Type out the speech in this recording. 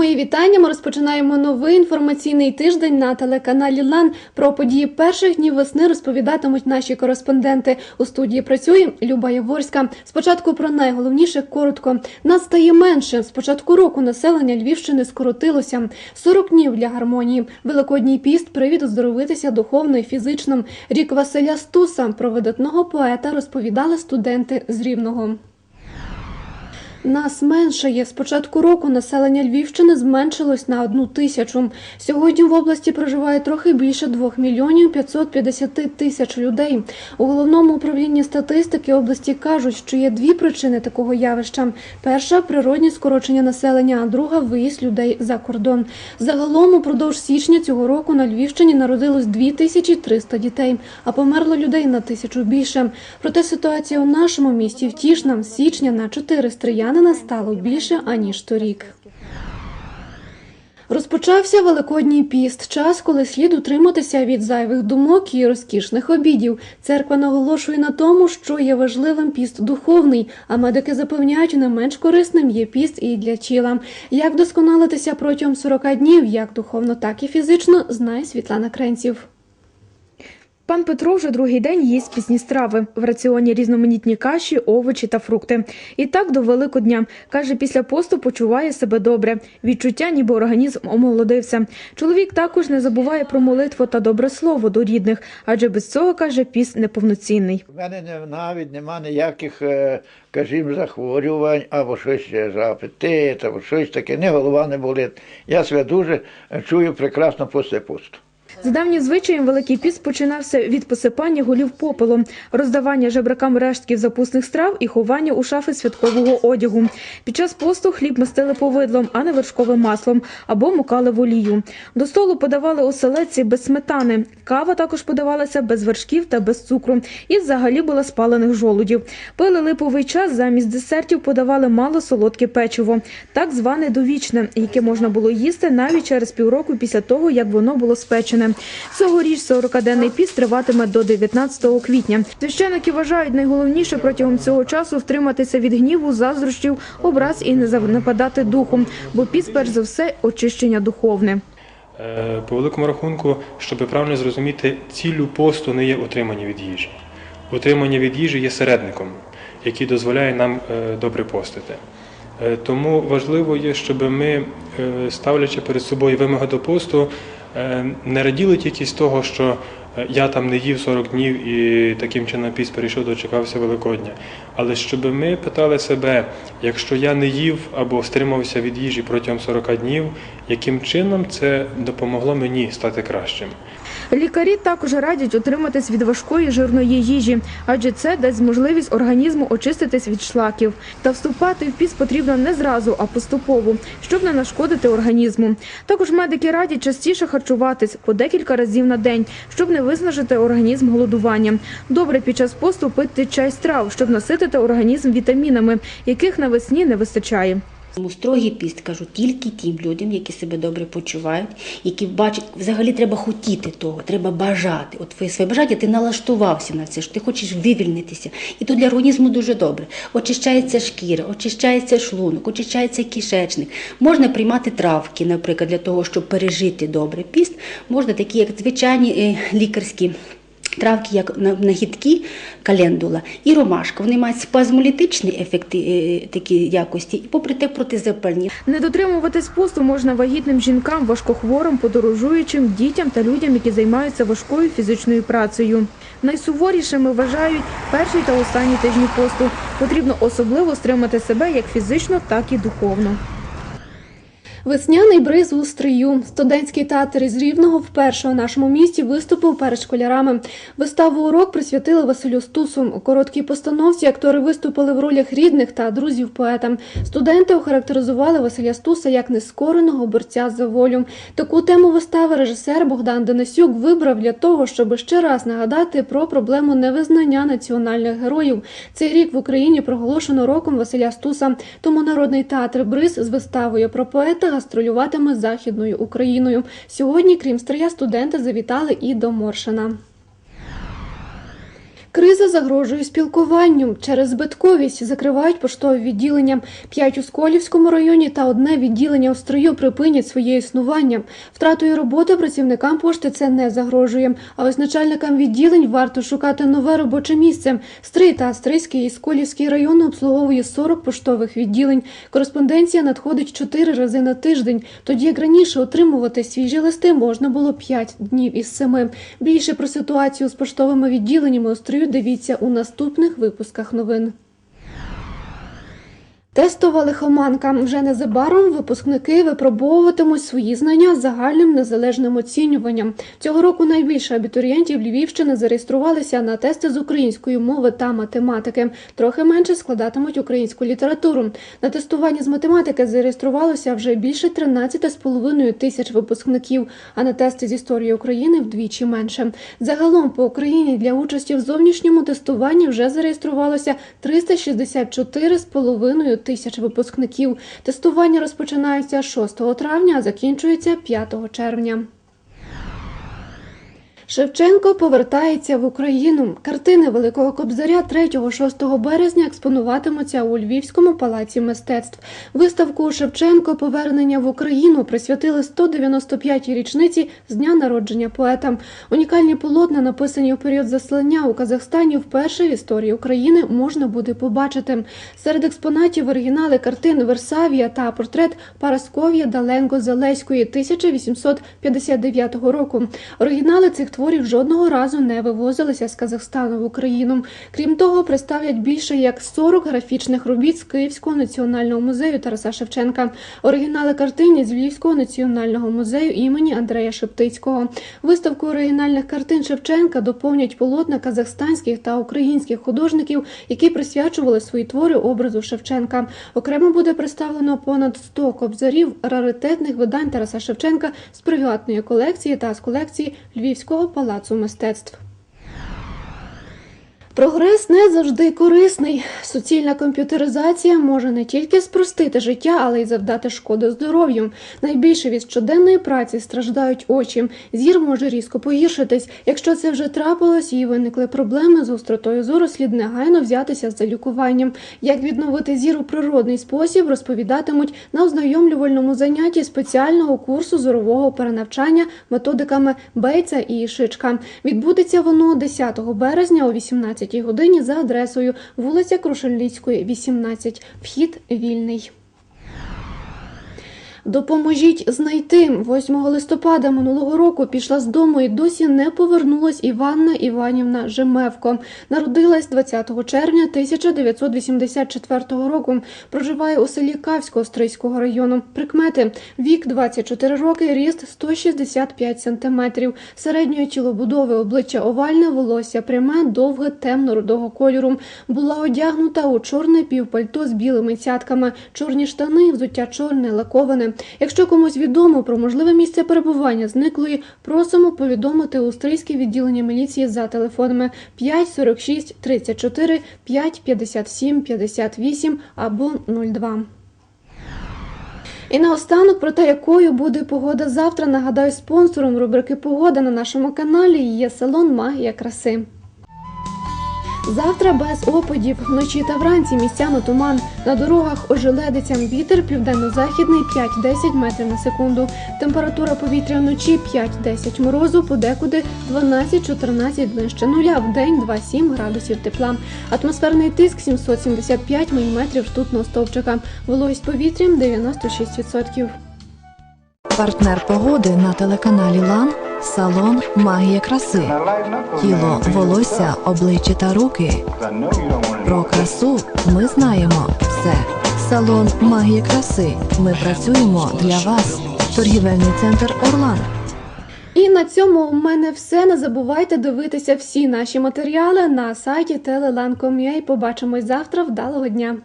Мої вітання. Ми розпочинаємо новий інформаційний тиждень на телеканалі ЛАН. Про події перших днів весни розповідатимуть наші кореспонденти. У студії працює Люба Яворська. Спочатку про найголовніше коротко. Нас стає менше. З року населення Львівщини скоротилося. 40 днів для гармонії. Великодній піст привід оздоровитися духовно і фізично. Рік Василя Стуса про видатного поета розповідали студенти з Рівного. Нас меншає. З початку року населення Львівщини зменшилось на одну тисячу. Сьогодні в області проживає трохи більше 2 мільйонів 550 тисяч людей. У головному управлінні статистики області кажуть, що є дві причини такого явища: перша природні скорочення населення, а друга виїзд людей за кордон. Загалом упродовж січня цього року на Львівщині народилось 2300 дітей, а померло людей на тисячу більше. Проте ситуація у нашому місті втішна. З січня на 4 стріянина стало більше аніж торік. Розпочався Великодній піст, час, коли слід утриматися від зайвих думок і розкішних обідів. Церква наголошує на тому, що є важливим піст духовний, а медики запевняють, не менш корисним є піст і для тіла. Як вдосконалитися протягом 40 днів, як духовно, так і фізично, знає Світлана Кренців. Пан Петро вже другий день їсть пісні страви. В раціоні різноманітні каші, овочі та фрукти. І так до Великодня. Каже, після посту почуває себе добре. Відчуття, ніби організм омолодився. Чоловік також не забуває про молитву та добре слово до рідних, адже без цього, каже, піст неповноцінний. У мене не, навіть нема ніяких, е, кажімо, захворювань або щось е, за апетит, або щось таке. Не голова не болить. Я себе дуже е, чую прекрасно після посту. За давнім звичаєм Великий піст починався від посипання голів попелом, роздавання жебракам рештків запусних страв і ховання у шафи святкового одягу. Під час посту хліб мастили повидлом, а не вершковим маслом або мукали в олію. До столу подавали оселедці без сметани. Кава також подавалася без вершків та без цукру. І взагалі була спалених жолудів. Пили липовий час, замість десертів подавали мало солодке печиво, так зване довічне, яке можна було їсти навіть через півроку після того, як воно було спечене. Цьогоріч 40-денний піст триватиме до 19 квітня. Священики вважають найголовніше протягом цього часу втриматися від гніву, заздрощів, образ і не занепадати духом, бо піст, перш за все, очищення духовне. Е, По великому рахунку, щоб правильно зрозуміти, ціллю посту не є утримання від їжі. Утримання від їжі є середником, який дозволяє нам е, добре постити. Е, Тому важливо є, щоб ми, ставлячи перед собою вимоги до посту, не раділи тільки з того, що е, я там не їв 40 днів і таким чином піс перейшов, дочекався Великодня. Але щоб ми питали себе, якщо я не їв або стримався від їжі протягом 40 днів, яким чином це допомогло мені стати кращим? Лікарі також радять утриматись від важкої жирної їжі, адже це дасть можливість організму очиститись від шлаків. Та вступати в піст потрібно не зразу, а поступово, щоб не нашкодити організму. Також медики радять частіше харчуватись по декілька разів на день, щоб не виснажити організм голодуванням. Добре під час посту пити чай з трав, щоб наситити організм вітамінами, яких навесні не вистачає. Тому строгий піст кажу тільки тим людям, які себе добре почувають, які бачать, взагалі треба хотіти того, треба бажати. От твоє своє бажання, ти налаштувався на це, що ти хочеш вивільнитися. І то для організму дуже добре. Очищається шкіра, очищається шлунок, очищається кишечник. Можна приймати травки, наприклад, для того, щоб пережити добре піст. Можна такі, як звичайні е, лікарські. Травки, як нагідки, календула і ромашка. Вони мають спазмолітичні ефекти е, такі якості, і попри те протизапальні. Не дотримуватись посту можна вагітним жінкам, важкохворим, подорожуючим, дітям та людям, які займаються важкою фізичною працею. Найсуворішими вважають перший та останній тижні посту. Потрібно особливо стримати себе як фізично, так і духовно. Весняний бриз у стрию. Студентський театр із Рівного вперше у нашому місті виступив перед школярами. Виставу урок присвятили Василю Стусу. У короткій постановці актори виступили в ролях рідних та друзів поета. Студенти охарактеризували Василя Стуса як нескореного борця за волю. Таку тему вистави режисер Богдан Денисюк вибрав для того, щоб ще раз нагадати про проблему невизнання національних героїв. Цей рік в Україні проголошено роком Василя Стуса. Тому народний театр Бриз з виставою про поета гастролюватиме західною Україною. Сьогодні, крім стрия, студенти завітали і до Моршина. Криза загрожує спілкуванню. Через збитковість закривають поштові відділення. П'ять у Сколівському районі та одне відділення у Стрию припинять своє існування. Втратою роботи працівникам пошти це не загрожує. А ось начальникам відділень варто шукати нове робоче місце. Стрий та Стрийський і Сколівський райони обслуговує 40 поштових відділень. Кореспонденція надходить 4 рази на тиждень. Тоді як раніше отримувати свіжі листи можна було 5 днів із 7. Більше про ситуацію з поштовими відділеннями у Дивіться у наступних випусках новин. Тестова лихоманка. Вже незабаром випускники випробовуватимуть свої знання загальним незалежним оцінюванням. Цього року найбільше абітурієнтів Львівщини зареєструвалися на тести з української мови та математики. Трохи менше складатимуть українську літературу. На тестування з математики зареєструвалося вже більше 13,5 тисяч випускників, а на тести з історії України вдвічі менше. Загалом по Україні для участі в зовнішньому тестуванні вже зареєструвалося 364,5 тисяч випускників. Тестування розпочинається 6 травня, а закінчується 5 червня. Шевченко повертається в Україну. Картини Великого Кобзаря 3-6 березня експонуватимуться у Львівському палаці мистецтв. Виставку Шевченко Повернення в Україну присвятили 195-й річниці з дня народження поета. Унікальні полотна, написані у період заслання у Казахстані, вперше в історії України можна буде побачити. Серед експонатів оригінали картин Версавія та портрет Парасков'я Даленко Залеської 1859 року. Оригінали цих творів жодного разу не вивозилися з Казахстану в Україну. Крім того, представлять більше як 40 графічних робіт з Київського національного музею Тараса Шевченка, оригінали картин з Львівського національного музею імені Андрея Шептицького. Виставку оригінальних картин Шевченка доповнять полотна казахстанських та українських художників, які присвячували свої твори образу Шевченка. Окремо буде представлено понад 100 кобзарів раритетних видань Тараса Шевченка з приватної колекції та з колекції Львівського палацу мистецтв. Прогрес не завжди корисний. Суцільна комп'ютеризація може не тільки спростити життя, але й завдати шкоди здоров'ю. Найбільше від щоденної праці страждають очі. Зір може різко погіршитись. Якщо це вже трапилось і виникли проблеми з гостротою зору, слід негайно взятися за лікуванням. Як відновити зір у природний спосіб, розповідатимуть на ознайомлювальному занятті спеціального курсу зорового перенавчання методиками Бейца і Шичка. Відбудеться воно 10 березня о 18 годині за адресою вулиця Крушельницької, 18. Вхід вільний. Допоможіть знайти 8 листопада минулого року пішла з дому і досі не повернулась Іванна Іванівна Жемевко. Народилась 20 червня 1984 року. Проживає у селі Кавського Стрийського району. Прикмети: вік 24 роки, ріст 165 сантиметрів, середньої тілобудови, обличчя овальне, волосся пряме, довге, темно-рудого кольору. Була одягнута у чорне півпальто з білими цятками, чорні штани, взуття чорне, лаковане. Якщо комусь відомо про можливе місце перебування зниклої, просимо повідомити у стрийське відділення міліції за телефонами 5 46 34 5 57 58 або 02. І наостанок про те, якою буде погода завтра, нагадаю, спонсором рубрики Погода на нашому каналі є салон Магія краси. Завтра без опадів, вночі та вранці місцями туман. На дорогах ожеледиця вітер південно-західний 5-10 метрів на секунду. Температура повітря вночі 5-10 морозу, подекуди 12-14 ближче нуля, в день 2-7 градусів тепла. Атмосферний тиск 775 мм ртутного стовпчика. Вологість повітря 96%. Партнер погоди на телеканалі Лан салон Магія краси. Тіло, волосся, обличчя та руки. Про красу ми знаємо все. Салон Магія краси. Ми працюємо для вас. Торгівельний центр Орлан. І на цьому у мене все. Не забувайте дивитися всі наші матеріали на сайті telelan.com.ua. Побачимось завтра. Вдалого дня!